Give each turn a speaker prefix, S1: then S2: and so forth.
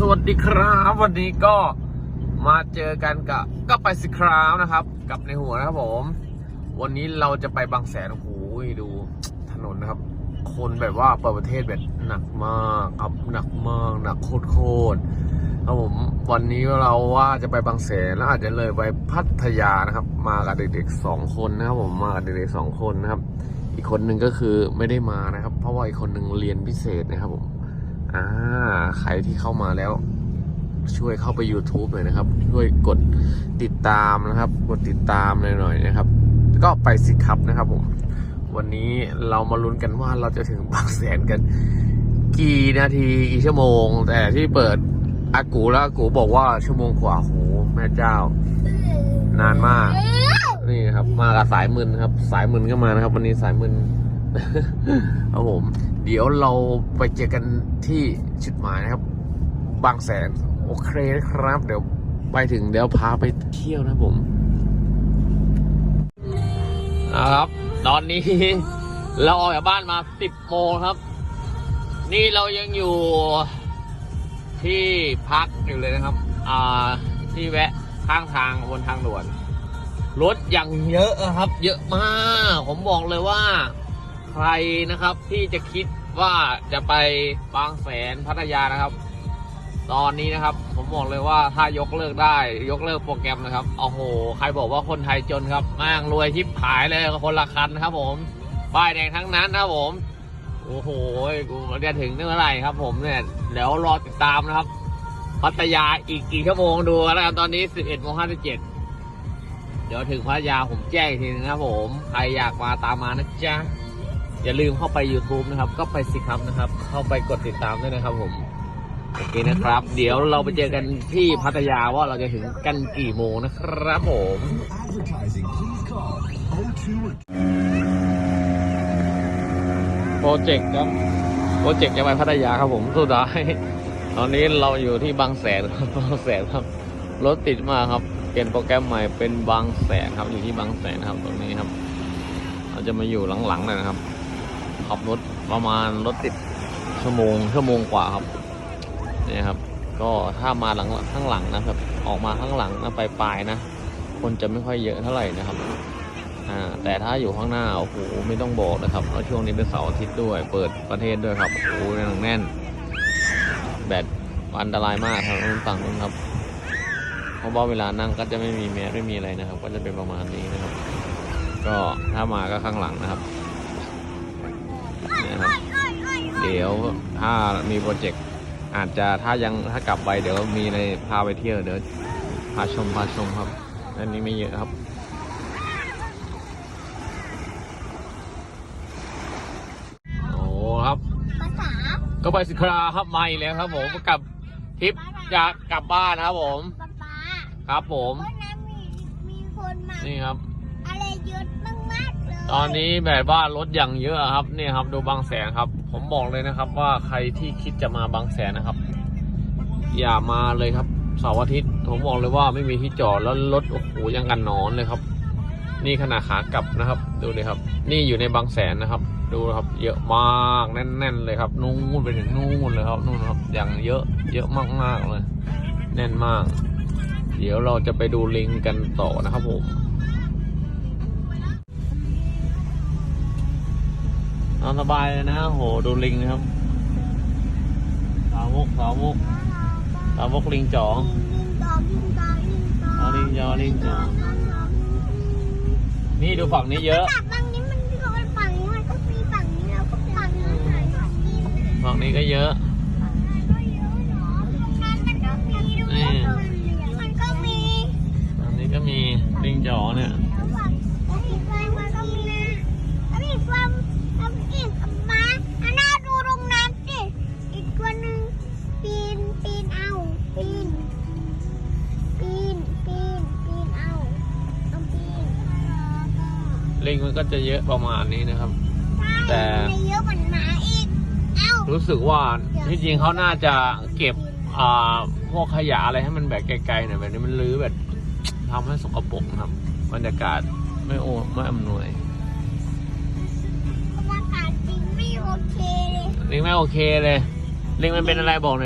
S1: สวัสดีครับ วันนี้ก็มาเจอกันกับก็ไปสิคราวนะครับ กับในหัวนะครับผม วันนี้เราจะไปบางแสนโอ้โหดูถนนนะครับ คนแบบว่าเปิดประเทศแบบหนักมากครับหนักมากหนักโคตรโคตรครับผมวันนี้เราว่าจะไปบางแสนแล้วอาจจะเลยไปพัทยานะครับ มากับเด็กๆสองคนนะครับผมมากับเด็กๆสองคนนะครับ อีกคนหนึ่งก็คือไม่ได้มานะครับ เพราะว่าอีกคนหนึ่งเรียนพิเศษนะครับผม อ่าใครที่เข้ามาแล้ว ช่วยเข้าไป YouTube หน่อยนะครับ ช่วยกดติดตามนะครับ กดติดตามหน่อยๆนะครับ ก็ไปสิครับนะครับผมวันนี้เรามาลุ้นกันว่าเราจะถึงบางแสนกัน กี่นาทีกี่ชั่วโมง แต่ที่เปิดอากูแล้วอากูบอกว่าชั่วโมงกว่าโหแม่เจ้า นานมาก นี่ครับ มากับสายมึนครับ สายมึนก็มานะครับ วันนี้สายมึน ครับผม เดี๋ยวเราไปเจอกันที่จุดหมายนะครับ บางแสน โอเคนะครับ เดี๋ยวไปถึงเดี๋ยวพาไปเที่ยวนะผมนะครับ ตอนนี้ เราออกจากบ้านมาสิบโมงครับ นี่เรายังอยู่ที่พักอยู่เลยนะครับ อ่า ที่แวะข้างทางบนทางด่วน รถอย่างเยอะอะครับ เยอะมาก ผมบอกเลยว่า ใครนะครับที่จะคิดว่าจะไปบางแสนพัทยานะครับ ตอนนี้นะครับ ผมบอกเลยว่าถ้ายกเลิกได้ ยกเลิกโปรแกรมนะครับโอ้โห ใครบอกว่าคนไทยจนครับแม่งรวยทิพหายเลยคนละคันนะครับ ผมป้ายแดงทั้งนั้นนะครับผมโอ้โหกูจะถึงเมื่อไหร่ครับ ผมเนี่ยเดี๋ยวรอติดตามนะครับพัทยาอีกกี่ชั่วโมงดูแล้วกันตอนนี้ 11โมง57 เดี๋ยวถึงพัทยาผมแจ้งอีกทีนึงนะครับผม ใครอยากมาตามมานะจ๊ะ อย่าลืมเข้าไป YouTube นะครับ ก็ไปสิครับนะครับ เข้าไปกดติดตามด้วยนะครับผมโอเคนะครับ เดี๋ยวเราไปเจอกันที่พัทยาว่าเราจะถึงกันกี่โมงนะครับผม โปรเจกต์ครับโปรเจกต์จะไปพัทยาครับผมสุดท้ายตอนนี้เราอยู่ที่บางแสนครับบางแสนครับรถติดมากครับเปลี่ยนโปรแกรมใหม่เป็นบางแสนครับอยู่ที่บางแสนครับตรงนี้ครับ เราจะมาอยู่หลังๆเลยนะครับ ขับรถประมาณรถติดชั่วโมงชั่วโมงกว่าครับเนี่ยครับ ก็ถ้ามาหลังข้างหลังนะครับ ออกมาข้างหลังนะไปปลายๆนะ คนจะไม่ค่อยเยอะเท่าไหร่นะครับอ่าแต่ถ้าอยู่ข้างหน้าโอ้โหไม่ต้องบอกนะครับเพราะช่วงนี้เป็นเสาร์อาทิตย์ด้วย เปิดประเทศด้วยครับโอ้โหหนักแน่น แบตอันตรายมากครับนู้นฝั่งนู้นครับเพราะว่าเวลานั่งก็จะไม่มีแมสไม่มีอะไรนะครับ ก็จะเป็นประมาณนี้นะครับ ก็ถ้ามาก็ข้างหลังนะครับ นี่ยครับ เดี๋ยวถ้ามีโปรเจกต์อาจจะถ้ายังถ้ากลับไปเดี๋ยวมีในพาไปเที่ยวเดี๋ยวพาชมพาชมครับ อันนี้ไม่เยอะครับโอ้ครับ
S2: ภาษา
S1: ก็ไปสิคราครับมาอีกแล้วครับ ผมกลับทริปจะกลับบ้านนะครับผม
S2: ป๊าป๊า
S1: ครับผม
S2: วันนั้นมีมีคนมา
S1: นี่ครับ
S2: อะไรเยอะมากๆเลย
S1: ตอนนี้แบบว่ารถอย่างเยอะครับนี่ครับดูบางแสนครับ ผมบอกเลยนะครับว่าใครที่คิดจะมาบางแสนนะครับ อย่ามาเลยครับเสาร์อาทิตย์ผมบอกเลยว่าไม่มีที่จอดแล้วรถโอ้โหยังกันนอนเลยครับ นี่ขนาดขากลับนะครับ ดูเลยครับ นี่อยู่ในบางแสนนะครับ ดูครับ เยอะมากแน่น ๆ เลยครับ นู่นไปถึงนู่นเลยครับนู่นครับอย่างเยอะเยอะมากๆเลย แน่นมาก เดี๋ยวเราจะไปดูลิงกันต่อนะครับผม อนสบายเลยนะโหดูลิงนะครับ สาวมุกสาวมุกสาวมุกลิงจ๋อ
S2: ลิงตอลิงตอลิงตอ
S1: เอาลิงจ๋อลิงจ๋อนี่ดูฝั่งนี้เยอะ
S2: จากฝั่งนี้มันก็ไปฝั่งนี้มันก็มีฝั่งนี้แล้วก็ฝั่งนี้ไหนฝั่งนี้
S1: ฝั่งนี้ก็เยอะ
S2: ฝั่งนั้นก็เยอะเนาะฝั่งนั้นมันก็มีด้วยมันก็มี
S1: ฝั่งนี้ก็มีลิงจ๋อเนี่ย ลิงมันก็จะเยอะประมาณนี้นะครับ แต่
S2: ใช่มันเยอะกว่าหมาอีกเอ้า
S1: รู้สึกว่าที่จริงเขาน่าจะเก็บอ่าพวกขยะอะไรให้มันแบบไกลๆหน่อยแบบนี้มันรื้อแบบทำให้สกปรกนะครับบรรยากาศไม่โอไม่อำนวย
S2: บรรยากาศจริงไม่โอเคเลย
S1: ลิงไม่โอเคเลยลิงมันเป็นอะไรบอกหน่อย